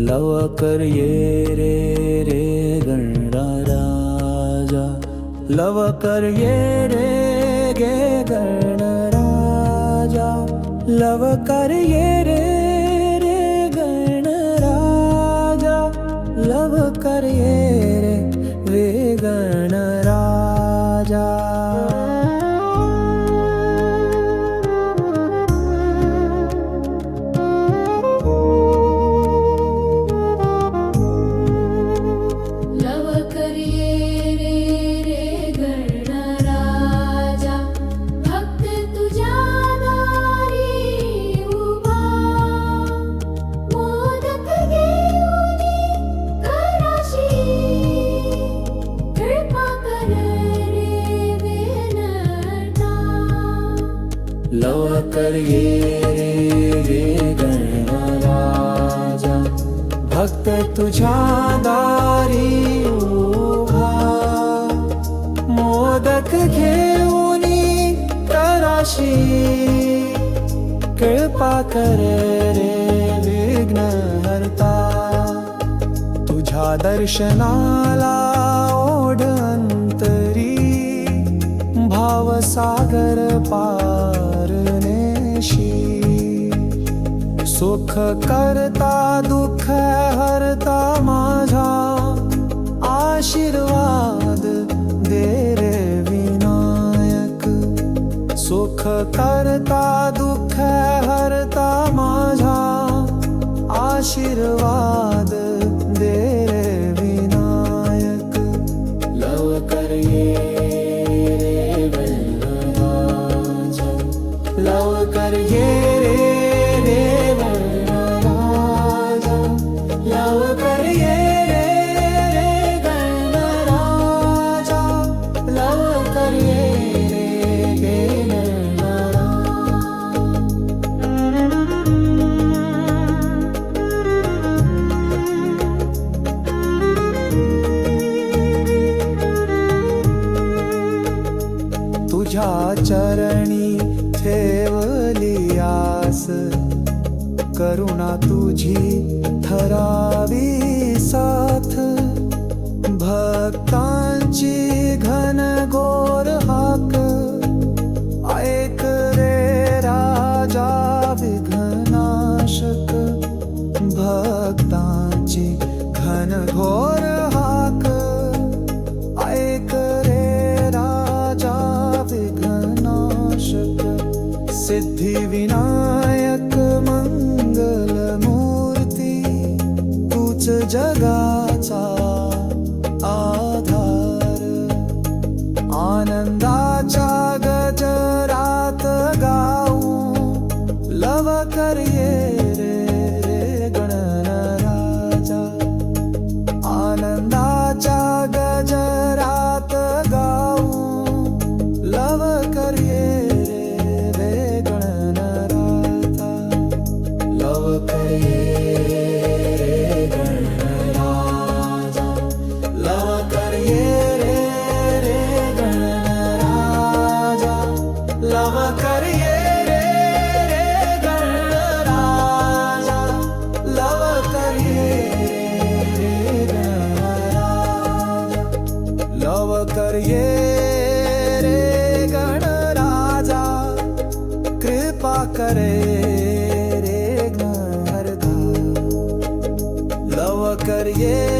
लव कर ये रे रे गणरा राजा। लव कर ये रे गे गणराजा लव कर ये रे लवकर ये रे रे गणराजा भक्त तुझ्या दारी उभा. मोदक घेऊन तराशी. कृपा कर रे विघ्नहर्ता. तुझ्या दर्शनाला सुख करता, दुःख हरता माझा। आशीर्वाद दे रे विनायक। सुख करता, दुःख हरता माझा। आशीर्वाद तुझ्या चरणी ठेवली आस. करुणा तुझी ठरावी साथ. भक्तांची घन घोर हाक. ऐक रे राजा विघ्ननाशक. भक्तांची घन घोर सिद्धिविनायक मङ्गलमूर्ति विनायक तूच जगाचा कर ये रे गणराजा कृपा करे रे हरदा। लव करिए